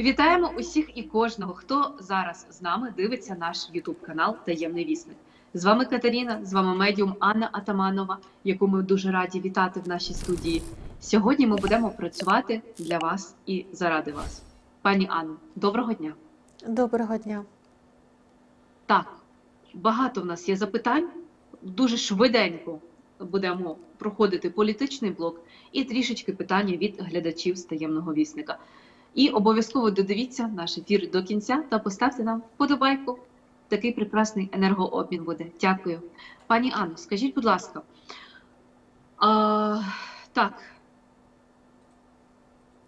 Вітаємо усіх і кожного, хто зараз з нами дивиться наш YouTube канал Таємний вісник. З вами Катерина, з вами медіум Анна Атаманова, яку ми дуже раді вітати в нашій студії. Сьогодні ми будемо працювати для вас і заради вас. Пані Анно, доброго дня. Доброго дня. Так, багато в нас є запитань. Дуже швиденько будемо проходити політичний блок і трішечки питання від глядачів з таємного вісника. І обов'язково додивіться наш ефір до кінця та поставте нам вподобайку. Такий прекрасний енергообмін буде. Дякую. Пані Анно, скажіть, будь ласка, а, так,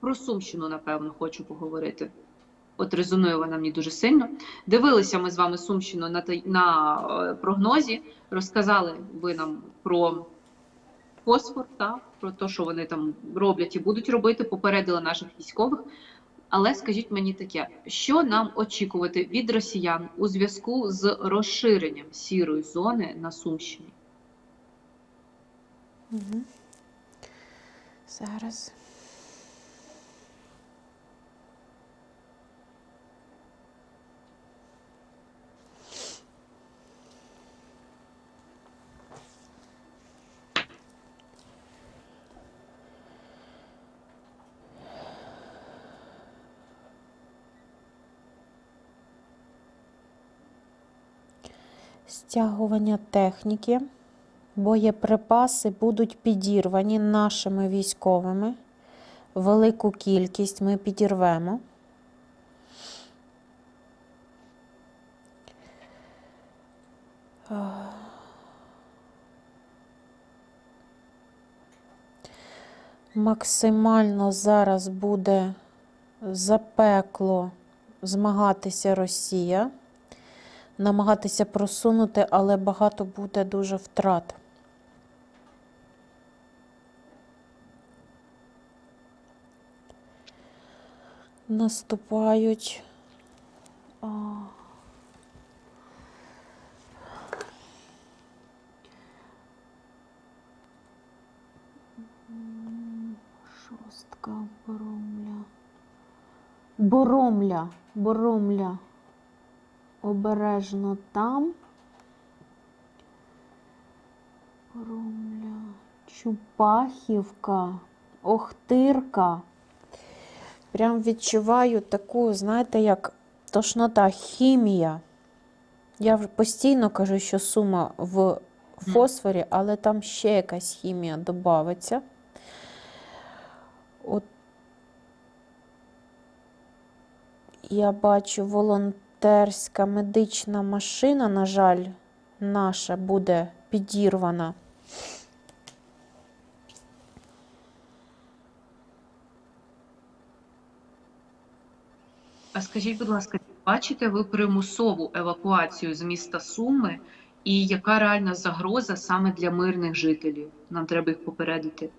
про Сумщину, напевно, хочу поговорити. От резонує вона мені дуже сильно. Дивилися ми з вами Сумщину на, на е, прогнозі, розказали ви нам про фосфор, та, про те, що вони там роблять і будуть робити, попередили наших військових. Але скажіть мені таке, що нам очікувати від росіян у зв'язку з розширенням сірої зони на Сумщині? Угу. Зараз. Стягування техніки. Боєприпаси будуть підірвані нашими військовими. Велику кількість ми підірвемо. Максимально зараз буде запекло змагатися Росія намагатися просунути, але багато буде дуже втрат. Наступають. Шостка, боромля. Боромля, боромля обережно там. Ромля, Чупахівка, Охтирка. Прям відчуваю таку, знаєте, як тошнота, хімія. Я вже постійно кажу, що сума в фосфорі, але там ще якась хімія додається. От я бачу волонтерська медична машина, на жаль, наша буде підірвана. А скажіть, будь ласка, бачите ви примусову евакуацію з міста Суми, і яка реальна загроза саме для мирних жителів? Нам треба їх попередити.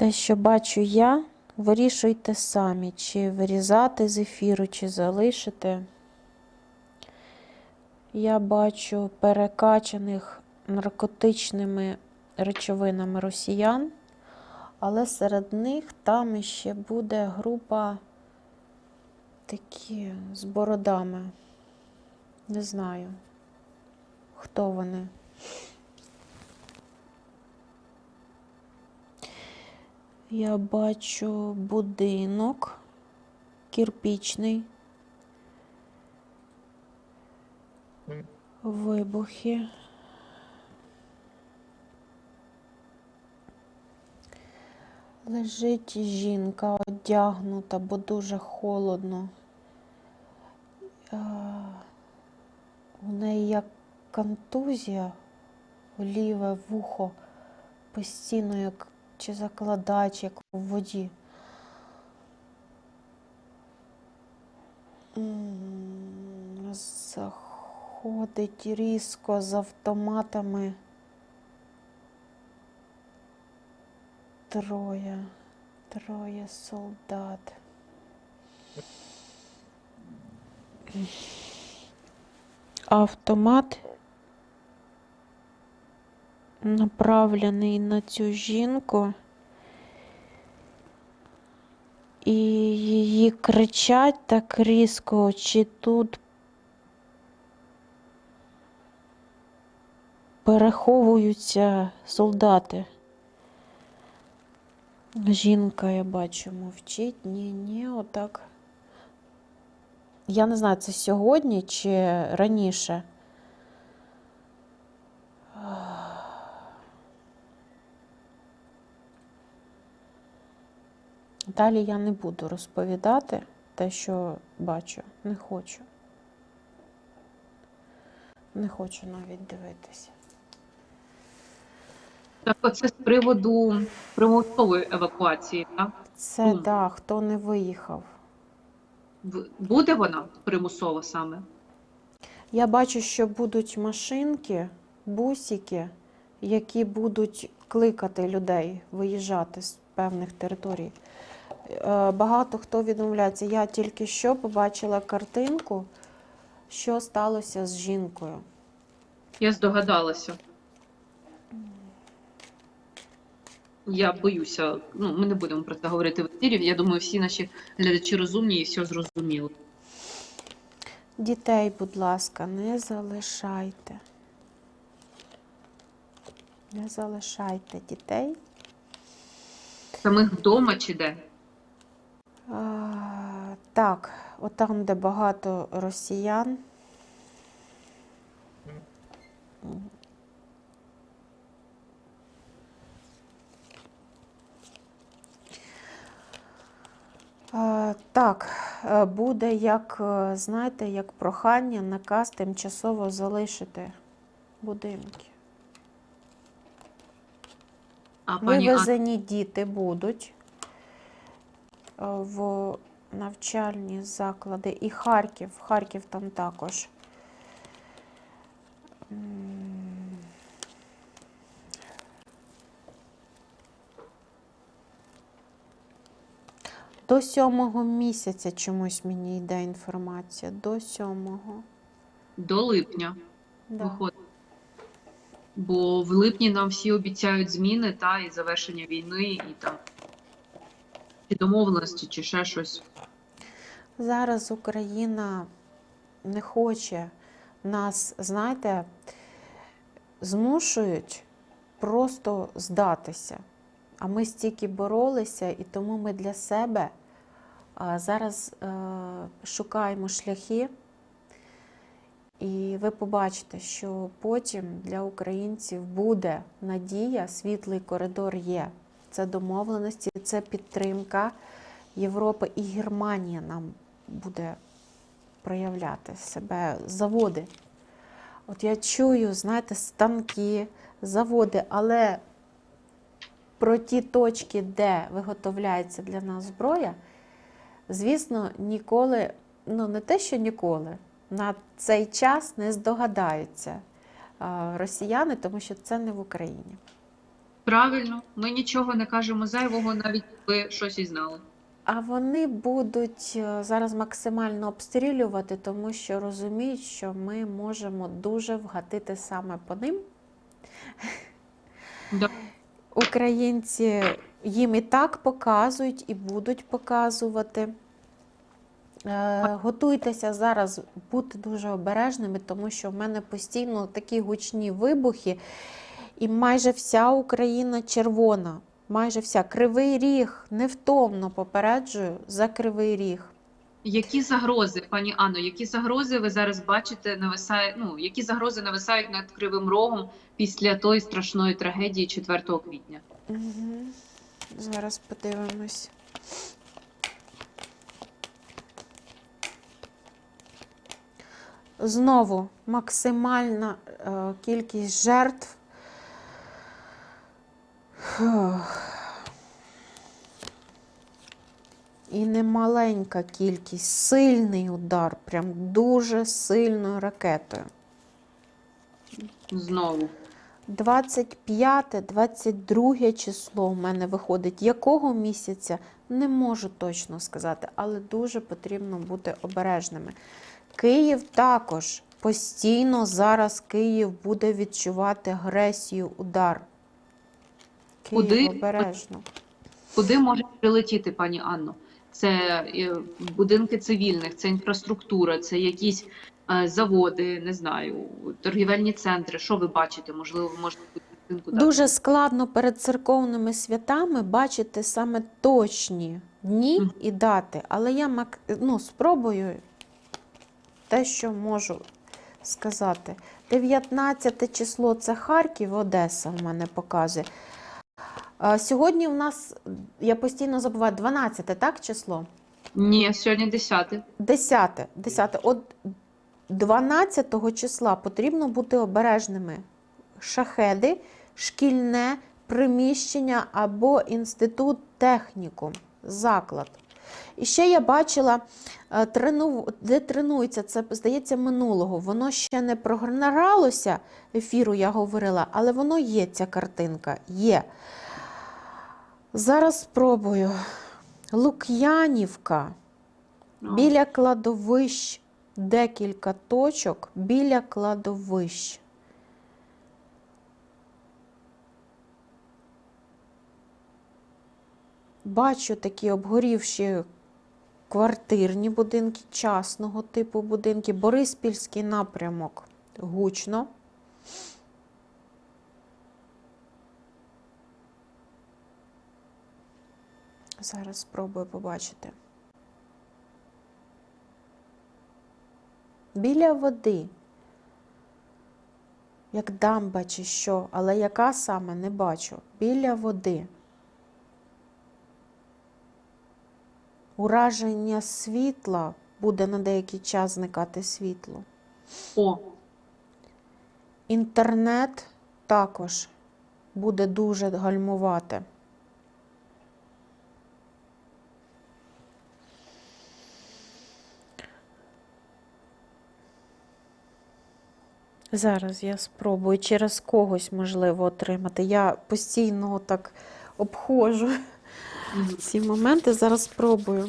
Те, що бачу я, вирішуйте самі, чи вирізати з ефіру, чи залишити. Я бачу перекачаних наркотичними речовинами росіян, але серед них там ще буде група такі з бородами. Не знаю, хто вони. Я бачу будинок кирпічний. Вибухи. Лежить жінка одягнута, бо дуже холодно. У неї як контузія, ліве вухо постійно як чи закладач, як у воді. Заходить різко з автоматами троє, троє солдат. Автомат направлений на цю жінку. І її кричать так різко, чи тут переховуються солдати. Жінка, я бачу, мовчить. Ні, ні, отак. Я не знаю, це сьогодні чи раніше. Далі я не буду розповідати те, що бачу. Не хочу. Не хочу навіть дивитися. Так, оце з приводу примусової евакуації. Так? Це Мгм. да, хто не виїхав. Буде вона примусова саме? Я бачу, що будуть машинки, бусики, які будуть кликати людей виїжджати з певних територій. Е, Багато хто відмовляється. Я тільки що побачила картинку, що сталося з жінкою. Я здогадалася. Я боюся, ну ми не будемо про це говорити в ефірі. Я думаю, всі наші глядачі розумні і все зрозуміли. Дітей, будь ласка, не залишайте. Не залишайте дітей. Самих вдома чи де? Так, отам, де багато росіян. Так, е, буде як, е, знаєте, як прохання, наказ тимчасово залишити будинки. А пані Вивезені діти будуть в навчальні заклади. І Харків. Харків там також. До сьомого місяця чомусь мені йде інформація. До сьомого. до липня Да. виходить. Бо в липні нам всі обіцяють зміни та і завершення війни, і там чи домовленості, чи ще щось. Зараз Україна не хоче нас, знаєте, змушують просто здатися. А ми стільки боролися, і тому ми для себе зараз е, шукаємо шляхи. І ви побачите, що потім для українців буде надія, світлий коридор є. Це домовленості, це підтримка Європи і Германія нам буде проявляти себе, заводи. От я чую, знаєте, станки, заводи, але про ті точки, де виготовляється для нас зброя, звісно, ніколи, ну не те, що ніколи, на цей час не здогадаються росіяни, тому що це не в Україні. Правильно, ми нічого не кажемо зайвого, навіть ви щось і знали. А вони будуть е, зараз максимально обстрілювати, тому що розуміють, що ми можемо дуже вгатити саме по ним. Да. Українці їм і так показують, і будуть показувати. Е, Готуйтеся зараз бути дуже обережними, тому що в мене постійно такі гучні вибухи, і майже вся Україна червона. Майже вся. Кривий ріг, невтомно попереджую за кривий ріг. Які загрози, пані Анно, які загрози ви зараз бачите, нависає, ну, які загрози нависають над Кривим Рогом після тої страшної трагедії 4 квітня? Угу. Зараз подивимось. Знову максимальна е, кількість жертв. І немаленька кількість, сильний удар, прям дуже сильною ракетою. Знову. 25-22 число в мене виходить. Якого місяця? Не можу точно сказати, але дуже потрібно бути обережними. Київ також постійно зараз Київ буде відчувати агресію, удар. Куди? обережно. Куди може прилетіти, пані Анно? Це е, будинки цивільних, це інфраструктура, це якісь е, заводи, не знаю, торгівельні центри. Що ви бачите? Можливо, ви можете дати? Дуже складно перед церковними святами бачити саме точні дні Мгм. і дати, але я ну, спробую те, що можу сказати. 19 число це Харків, Одеса в мене показує. Сьогодні у нас, я постійно забуваю, 12, так число? Ні, сьогодні 10. 10. 10. От 12 числа потрібно бути обережними. Шахеди, шкільне приміщення або інститут технікум, заклад. І ще я бачила, е, трену... де тренується, це, здається, минулого. Воно ще не програлося, ефіру я говорила, але воно є, ця картинка, є. Зараз спробую. Лук'янівка. Ну, Біля кладовищ декілька точок біля кладовищ. Бачу такі обгорівші квартирні будинки, частного типу будинки, Бориспільський напрямок гучно. Зараз спробую побачити. Біля води, як дамба чи що, але яка саме не бачу. Біля води. Ураження світла буде на деякий час зникати світло. О, Інтернет також буде дуже гальмувати. Зараз я спробую через когось можливо отримати. Я постійно так обходжу ці моменти. Зараз спробую.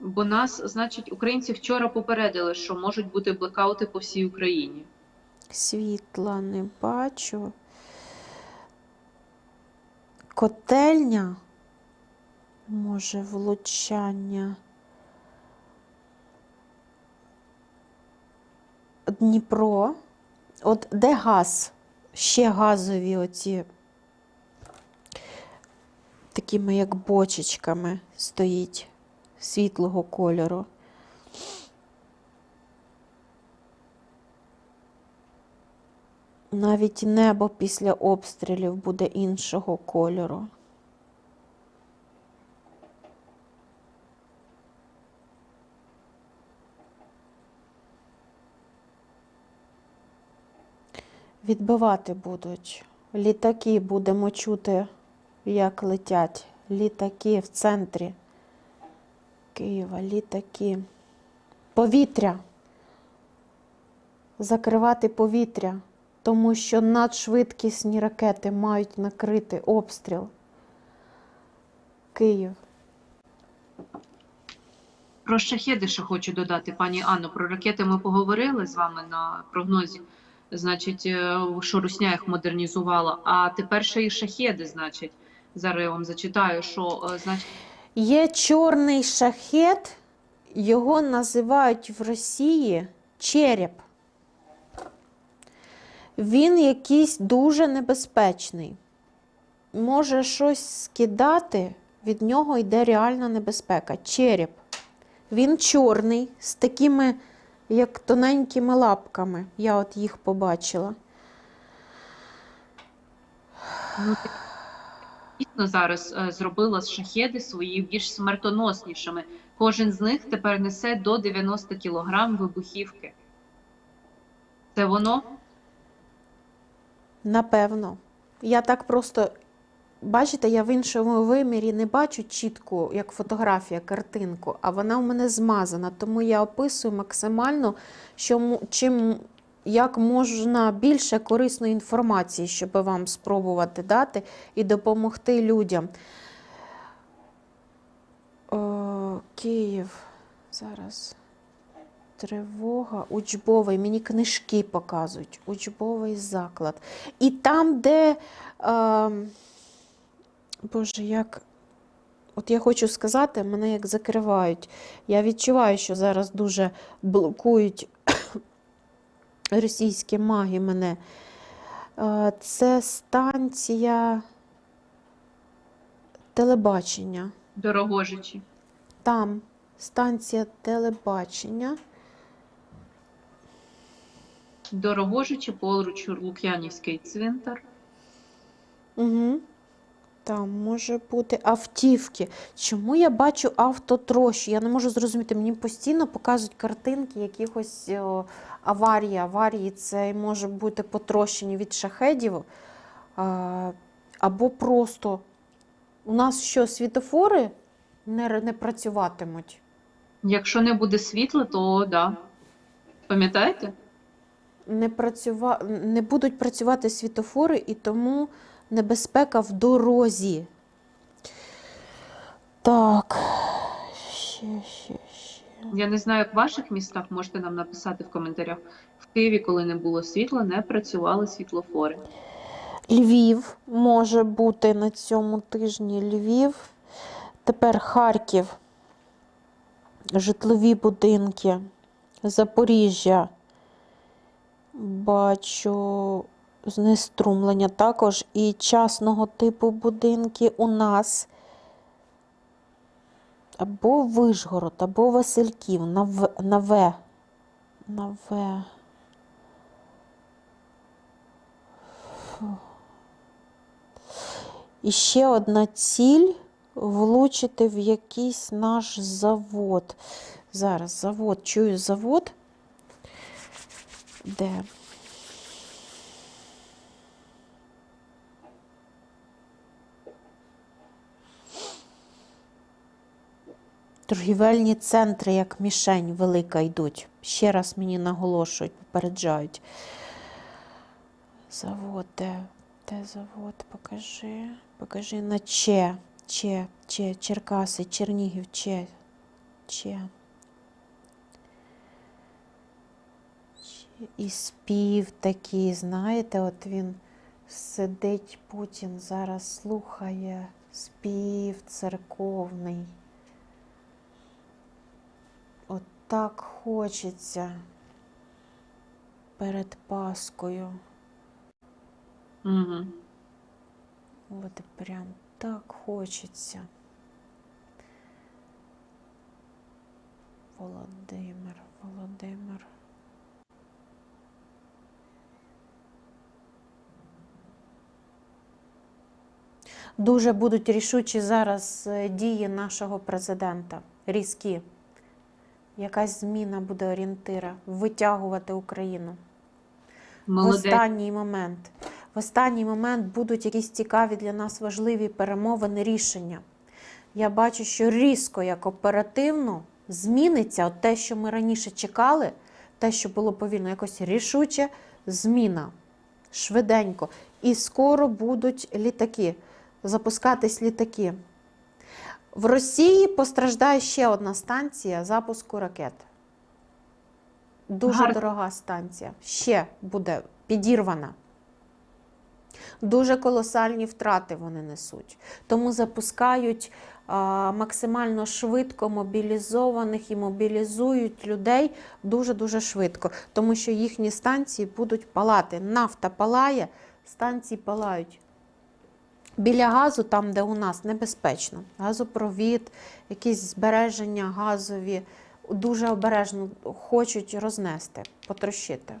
бо нас, значить, українці вчора попередили, що можуть бути блекаути по всій Україні. Світла не бачу. Котельня. Може, влучання. Дніпро. От де газ? Ще газові оці такими як бочечками стоїть світлого кольору. Навіть небо після обстрілів буде іншого кольору. Відбивати будуть. Літаки будемо чути, як летять. Літаки в центрі Києва, літаки. Повітря. Закривати повітря тому що надшвидкісні ракети мають накрити обстріл. Київ. Про шахеди ще хочу додати, пані Анно. Про ракети ми поговорили з вами на прогнозі. Значить, е, що Русня їх модернізувала. А тепер ще і шахеди, значить. Зараз я вам зачитаю, що е, значить. Є чорний шахет, його називають в Росії череп. Він якийсь дуже небезпечний. Може щось скидати, від нього йде реальна небезпека. Череп. Він чорний, з такими, як тоненькими лапками. Я от їх побачила. Ну, дійсно зараз е, зробила з шахеди свої більш смертоноснішими. Кожен з них тепер несе до 90 кілограм вибухівки. Це воно? Напевно. Я так просто, бачите, я в іншому вимірі не бачу чітко, як фотографія, картинку, а вона у мене змазана. Тому я описую максимально, що, чим, як можна більше корисної інформації, щоб вам спробувати дати і допомогти людям. О, Київ. Зараз Тривога, учбовий, мені книжки показують, учбовий заклад. І там, де, е, Боже, як, от я хочу сказати, мене як закривають. Я відчуваю, що зараз дуже блокують російські маги мене. Е, Це станція телебачення. Дорогожичі. Там станція телебачення. Дорогожичі, поруч Лук'янівський цвинтар. Угу. Там може бути автівки. Чому я бачу автотрощі? Я не можу зрозуміти. Мені постійно показують картинки якихось о, аварії. Аварії це може бути потрощені від шахедів. А, або просто у нас що, світофори не, не працюватимуть? Якщо не буде світла, то да. Пам'ятаєте? не, працюва... не будуть працювати світофори, і тому небезпека в дорозі. Так. Ще, ще, ще. Я не знаю, як в ваших містах можете нам написати в коментарях. В Києві, коли не було світла, не працювали світлофори. Львів може бути на цьому тижні Львів. Тепер Харків. Житлові будинки. Запоріжжя. Бачу знеструмлення також і частного типу будинки у нас. Або Вишгород, або Васильків на В. На В. На В. І ще одна ціль влучити в якийсь наш завод. Зараз завод, чую завод. Де? Торгівельні центри, як мішень велика, йдуть. Ще раз мені наголошують, попереджають. Завод, де? Де завод? Покажи. Покажи на Че. Че, Че, Черкаси, Чернігів, Че. Че. І спів такий, знаєте, от він сидить, Путін зараз слухає спів церковний. От так хочеться перед Паскою. Угу. От прям так хочеться. Володимир, Володимир. Дуже будуть рішучі зараз е, дії нашого президента. Різкі. Якась зміна буде орієнтира, витягувати Україну. В останній момент. В останній момент будуть якісь цікаві для нас важливі перемовини, рішення. Я бачу, що різко, як оперативно зміниться от те, що ми раніше чекали, те, що було повільно, якось рішуче зміна. Швиденько. І скоро будуть літаки, запускатись літаки. В Росії постраждає ще одна станція запуску ракет. Дуже Гарно. дорога станція. Ще буде підірвана. Дуже колосальні втрати вони несуть. Тому запускають а, максимально швидко мобілізованих і мобілізують людей дуже-дуже швидко, тому що їхні станції будуть палати. Нафта палає, станції палають. Біля газу, там, де у нас небезпечно, газопровід, якісь збереження газові, дуже обережно хочуть рознести, потрощити.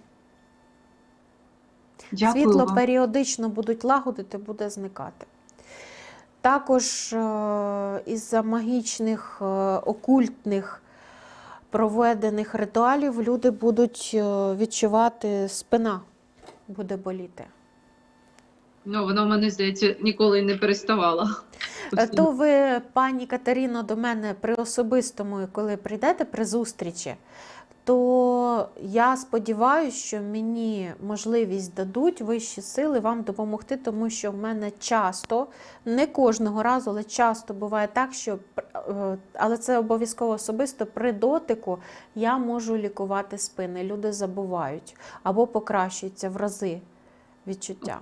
Дякую Світло періодично будуть лагодити, буде зникати. Також е, із-за магічних, е, окультних проведених ритуалів люди будуть е, відчувати спина буде боліти. Ну, вона в мене, здається, ніколи не переставала. Е, То ви, пані Катерино, до мене при особистому, коли прийдете при зустрічі, то я сподіваюся, що мені можливість дадуть вищі сили вам допомогти, тому що в мене часто, не кожного разу, але часто буває так, що е, але це обов'язково особисто при дотику я можу лікувати спини. Люди забувають або покращуються в рази відчуття.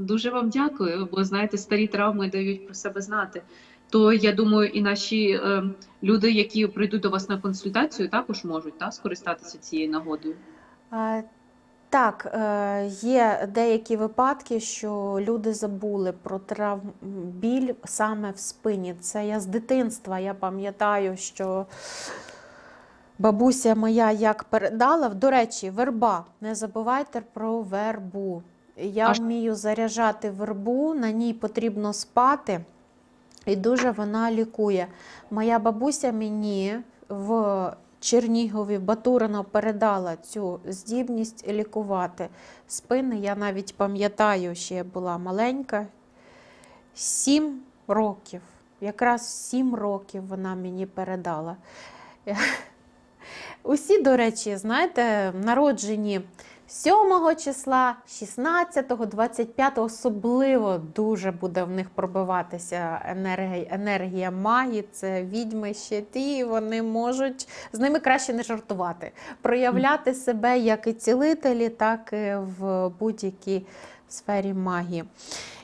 Дуже вам дякую, бо знаєте, старі травми дають про себе знати. То я думаю, і наші е, люди, які прийдуть до вас на консультацію, також можуть та, скористатися цією нагодою. Так, е, є деякі випадки, що люди забули про травм біль саме в спині. Це я з дитинства. Я пам'ятаю, що бабуся моя як передала. До речі, верба. Не забувайте про вербу. Я А що- вмію заряджати вербу, на ній потрібно спати, і дуже вона лікує. Моя бабуся мені в Чернігові Батурина передала цю здібність лікувати спини. Я навіть пам'ятаю, ще я була маленька. Сім років. Якраз сім років вона мені передала. Усі, до речі, знаєте, народжені 7 числа, 16, 25, особливо дуже буде в них пробиватися енергія, енергія магії, це відьми ще ті, вони можуть з ними краще не жартувати, проявляти себе як і цілителі, так і в будь-якій сфері магії.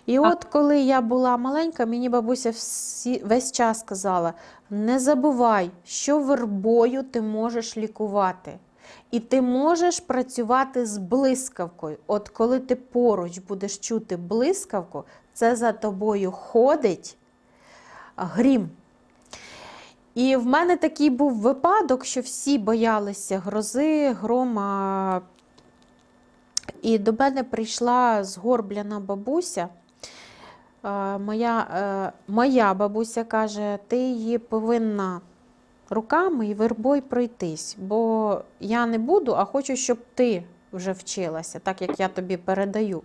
І от коли я була маленька, мені бабуся всі, весь час казала: не забувай, що вербою ти можеш лікувати. І ти можеш працювати з блискавкою. От коли ти поруч будеш чути блискавку, це за тобою ходить грім. І в мене такий був випадок, що всі боялися грози, грома. І до мене прийшла згорбляна бабуся. Е, Моя, е, моя бабуся каже, ти її повинна руками і вербою пройтись, бо я не буду, а хочу, щоб ти вже вчилася, так як я тобі передаю.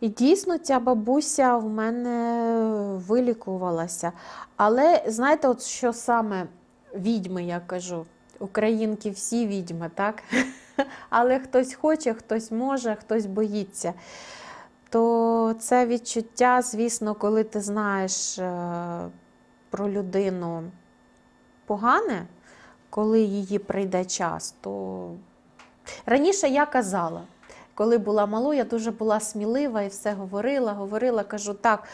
І дійсно ця бабуся в мене вилікувалася. Але знаєте, от що саме відьми, я кажу, українки всі відьми, так? Але хтось хоче, хтось може, хтось боїться. То це відчуття, звісно, коли ти знаєш е, про людину погане, коли її прийде час, то раніше я казала, коли була малою, я дуже була смілива і все говорила, говорила, кажу, так,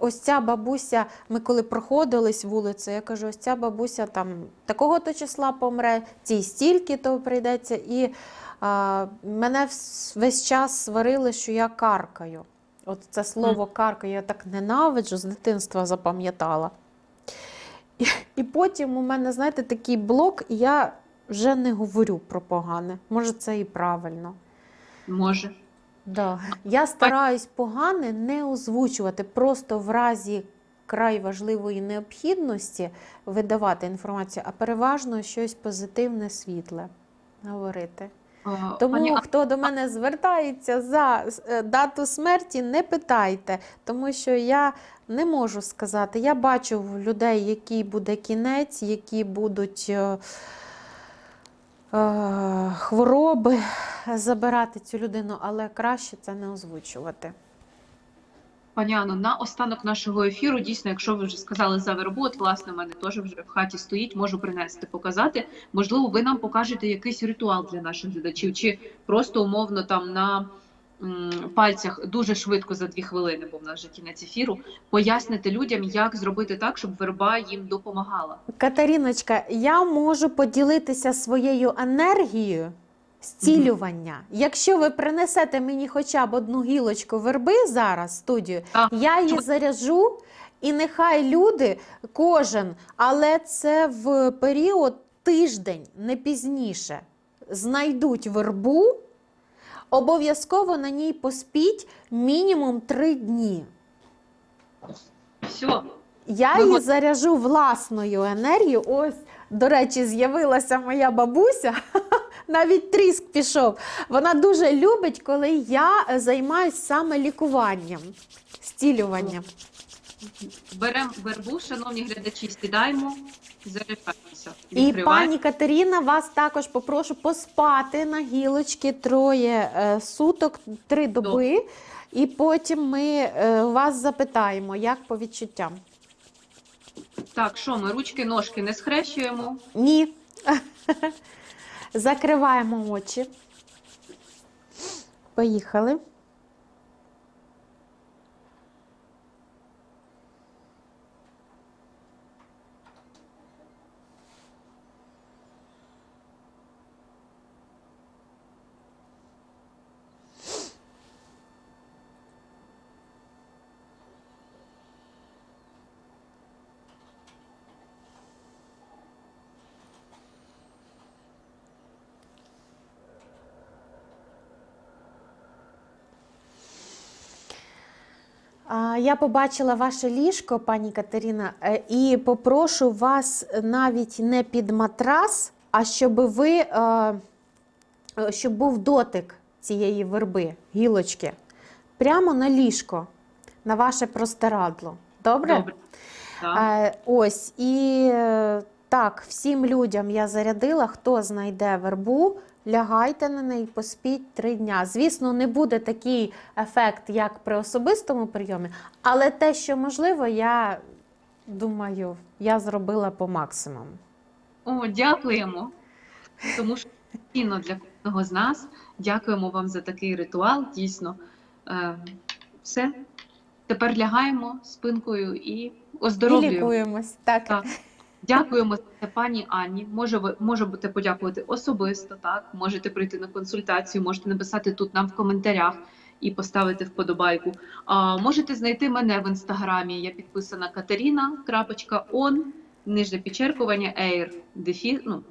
ось ця бабуся, ми коли проходились вулицю, я кажу, ось ця бабуся там такого-то числа помре, цій стільки-то прийдеться. І а, мене весь час сварили, що я каркаю. От це слово каркаю, я так ненавиджу, з дитинства запам'ятала. І, і потім у мене, знаєте, такий блок, і я вже не говорю про погане. Може, це і правильно. Може. Да. Я стараюсь погане не озвучувати, просто в разі край важливої необхідності видавати інформацію, а переважно щось позитивне, світле говорити. Тому пані хто до мене звертається за е, дату смерті, не питайте, тому що я не можу сказати. Я бачу в людей, який буде кінець, які будуть е, е, хвороби забирати цю людину, але краще це не озвучувати. Пані Анно, на останок нашого ефіру, дійсно, якщо ви вже сказали за от власне в мене теж вже в хаті стоїть, можу принести, показати. Можливо, ви нам покажете якийсь ритуал для наших глядачів, чи просто умовно там на пальцях дуже швидко за дві хвилини, бо в нас вже кінець ефіру, поясните людям, як зробити так, щоб верба їм допомагала. Катеріночка, я можу поділитися своєю енергією зцілювання. Якщо ви принесете мені хоча б одну гілочку верби зараз в студію, я її заряджу, і нехай люди, кожен, але це в період тиждень, не пізніше, знайдуть вербу, обов'язково на ній поспіть мінімум три дні. Все, Я її заряжу власною енергією. Ось, до речі, з'явилася моя бабуся. Навіть тріск пішов. Вона дуже любить, коли я займаюся саме лікуванням, зцілюванням. Беремо вербу, шановні глядачі, сідаємо, заряджаємося. І пані Катерина, вас також попрошу поспати на гілочки троє е, суток, три доби, і потім ми е, вас запитаємо, як по відчуттям. Так, що ми ручки, ножки не схрещуємо. Ні. Закриваємо очі. Поїхали. А, Я побачила ваше ліжко, пані Катерина, е, і попрошу вас навіть не під матрас, а щоб ви е, е, щоб був дотик цієї верби, гілочки, прямо на ліжко, на ваше простирадло. Добре? Добре. Е, ось і так, всім людям я зарядила, хто знайде вербу, лягайте на неї, поспіть три дня. Звісно, не буде такий ефект, як при особистому прийомі, але те, що можливо, я думаю, я зробила по максимуму. О, дякуємо. Тому що цінно для кожного з нас. Дякуємо вам за такий ритуал. Дійсно. Е, все. Тепер лягаємо спинкою і І лікуємось. Так. Так. Дякуємо пані Анні. Може, ви можете подякувати особисто. Так, можете прийти на консультацію, можете написати тут нам в коментарях і поставити вподобайку. А, можете знайти мене в інстаграмі. Я підписана Катерина.он, нижнє підчеркування, air, дефі, ну,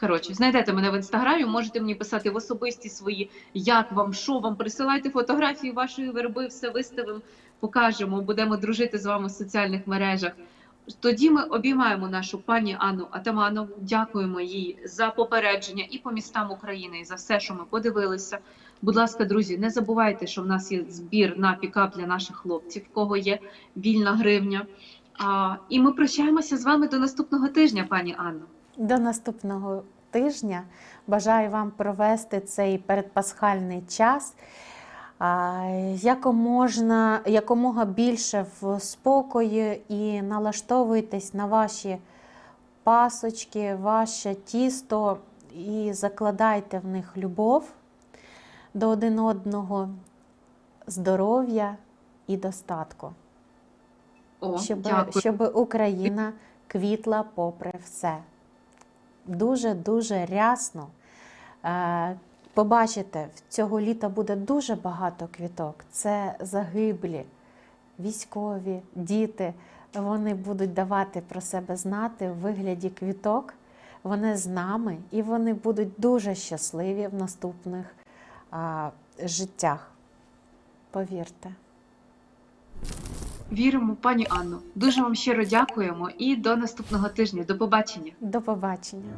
Коротше, знайдете мене в інстаграмі, можете мені писати в особисті свої, як вам, що вам, присилайте фотографії вашої верби, все виставимо, покажемо, будемо дружити з вами в соціальних мережах. Тоді ми обіймаємо нашу пані Анну Атаманову, дякуємо їй за попередження і по містам України, і за все, що ми подивилися. Будь ласка, друзі, не забувайте, що в нас є збір на пікап для наших хлопців, в кого є вільна гривня. А, і ми прощаємося з вами до наступного тижня, пані Анно. До наступного тижня бажаю вам провести цей передпасхальний час якоможна, якомога більше в спокої і налаштовуйтесь на ваші пасочки, ваше тісто і закладайте в них любов до один одного, здоров'я і достатку, О, щоб, дякую. щоб Україна квітла попри все дуже-дуже рясно. Побачите, в цього літа буде дуже багато квіток. Це загиблі, військові, діти. Вони будуть давати про себе знати в вигляді квіток. Вони з нами і вони будуть дуже щасливі в наступних а, життях. Повірте. Віримо, пані Анно. Дуже вам щиро дякуємо і до наступного тижня. До побачення. До побачення.